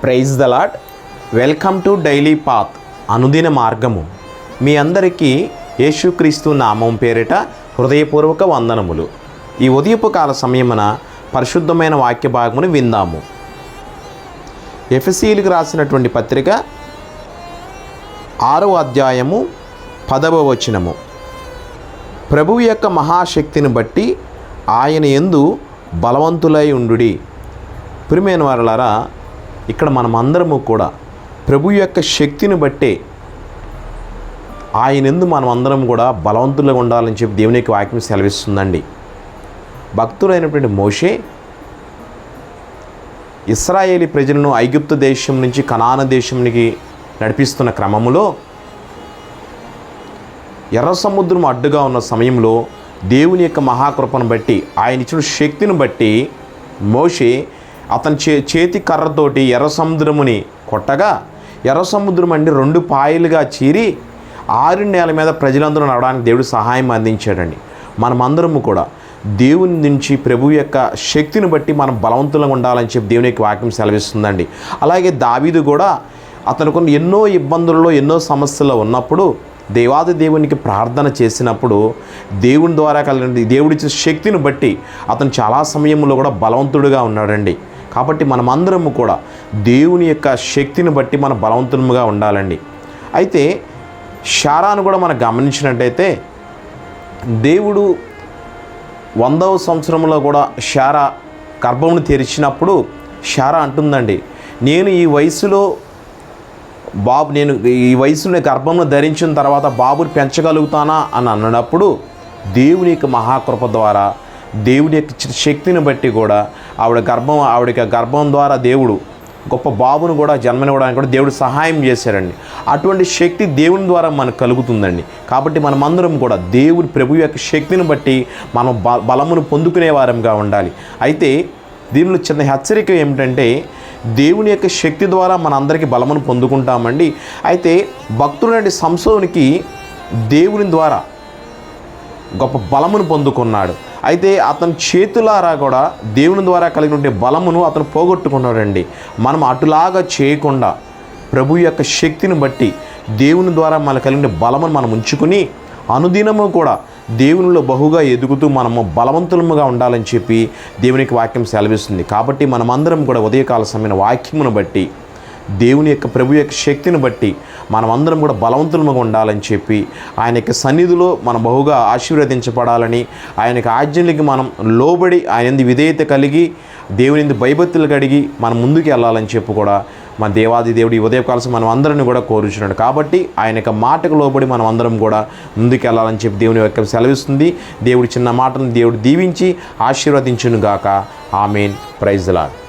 Praise the lord. Welcome to daily path అనుదిన మార్గము. మీ అందరికీ యేసుక్రీస్తు నామం పేరిట హృదయపూర్వక వందనములు. ఈ ఉదయపు కాల సమయమున పరిశుద్ధమైన వాక్య భాగమును విందాము. ఎఫ్ఎసీలకు రాసినటువంటి పత్రిక ఆరో అధ్యాయము పదవ వచనము. ప్రభువు యొక్క మహాశక్తిని బట్టి ఆయన ఎందు బలవంతులై ఉండుడి. ప్రియమైన వారలారా ఇక్కడ మనమందరము కూడా ప్రభు యొక్క శక్తిని బట్టే ఆయనందు మనం అందరం కూడా బలవంతులుగా ఉండాలని చెప్పి దేవుని యొక్క వాక్యం సెలవిస్తుందండి. భక్తులైనటువంటి మోషే ఇస్రాయేలీ ప్రజలను ఐగుప్తు దేశం నుంచి కనాన దేశంకి నడిపిస్తున్న క్రమములో ఎర్ర సముద్రం అడ్డుగా ఉన్న సమయంలో దేవుని యొక్క మహాకృపను బట్టి ఆయన ఇచ్చిన శక్తిని బట్టి మోషే అతని చే చేతి కర్రతోటి ఎర్ర సముద్రముని కొట్టగా ఎర్ర సముద్రం అండి రెండు పాయలుగా చీరి ఆరు నేల మీద ప్రజలందరూ నడవడానికి దేవుడు సహాయం అందించాడండి. మనమందరము కూడా దేవుని నుంచి ప్రభు యొక్క శక్తిని బట్టి మనం బలవంతులంగా ఉండాలని చెప్పి దేవుని యొక్క వాక్యం సెలవిస్తుందండి. అలాగే దావీదు కూడా అతనికి ఎన్నో ఇబ్బందుల్లో ఎన్నో సమస్యల్లో ఉన్నప్పుడు దేవాది దేవునికి ప్రార్థన చేసినప్పుడు దేవుని ద్వారా కలిగిన దేవుడిచ్చిన శక్తిని బట్టి అతను చాలా సమయంలో కూడా బలవంతుడుగా ఉన్నాడండి. కాబట్టి మనమందరము కూడా దేవుని యొక్క శక్తిని బట్టి మన బలవంతులుగా ఉండాలండి. అయితే శారాను కూడా మనం గమనించినట్టయితే దేవుడు వందవ సంవత్సరంలో కూడా శారా గర్భమును తెరిచినప్పుడు శారా అంటుందండి నేను ఈ వయసులో బాబు నేను ఈ వయసులో గర్భంలో ధరించిన తర్వాత బాబుని పెంచగలుగుతానా? అని అన్నప్పుడు దేవుని యొక్క మహాకృప ద్వారా దేవుని యొక్క చి- శక్తిని బట్టి కూడా ఆవిడ గర్భం ఆవిడకి గర్భం ద్వారా దేవుడు గొప్ప బాబును కూడా జన్మనివ్వడానికి కూడా దేవుడు సహాయం చేశారండి. అటువంటి శక్తి దేవుని ద్వారా మనకు కలుగుతుందండి. కాబట్టి మనమందరం కూడా దేవుడి ప్రభు యొక్క శక్తిని బట్టి మనం బ బలమును పొందుకునే వారంగా ఉండాలి. అయితే దీనిలో చిన్న హెచ్చరిక ఏమిటంటే దేవుని యొక్క శక్తి ద్వారా మనందరికీ బలమును పొందుకుంటామండి. అయితే భక్తుడైన సంసోనికి దేవుని ద్వారా గొప్ప బలమును పొందుకున్నాడు. అయితే అతని చేతులారా కూడా దేవుని ద్వారా కలిగిన బలమును అతను పోగొట్టుకున్నాడండి. మనం అటులాగా చేయకుండా ప్రభు యొక్క శక్తిని బట్టి దేవుని ద్వారా మన కలిగిన బలమును మనం ఉంచుకుని అనుదినము కూడా దేవునిలో బహుగా ఎదుగుతూ మనము బలవంతులముగా ఉండాలని చెప్పి దేవునికి వాక్యం సెలవిస్తుంది. కాబట్టి మనమందరం కూడా ఉదయకాల సమయమైన వాక్యమును బట్టి దేవుని యొక్క ప్రభు యొక్క శక్తిని బట్టి మనమందరం కూడా బలవంతులముగా ఉండాలని చెప్పి ఆయన యొక్క సన్నిధిలో మనం బహుగా ఆశీర్వదించబడాలని ఆయన యొక్క ఆజ్ఞలకి మనం లోబడి ఆయన విధేయత కలిగి దేవుని భయభక్తులు కడిగి మనం ముందుకు వెళ్ళాలని చెప్పి కూడా మన దేవాది దేవుడు ఈ ఉదయకాలం మనం అందరిని కూడా కోరుచున్నాడు. కాబట్టి ఆయన యొక్క మాటకు లోబడి మనం అందరం కూడా ముందుకు వెళ్ళాలని చెప్పి దేవుని యొక్క సెలవిస్తుంది. దేవుడి చిన్న మాటను దేవుడు దీవించి ఆశీర్వదించును గాక ఆమెన్ ప్రైజ్లాడ్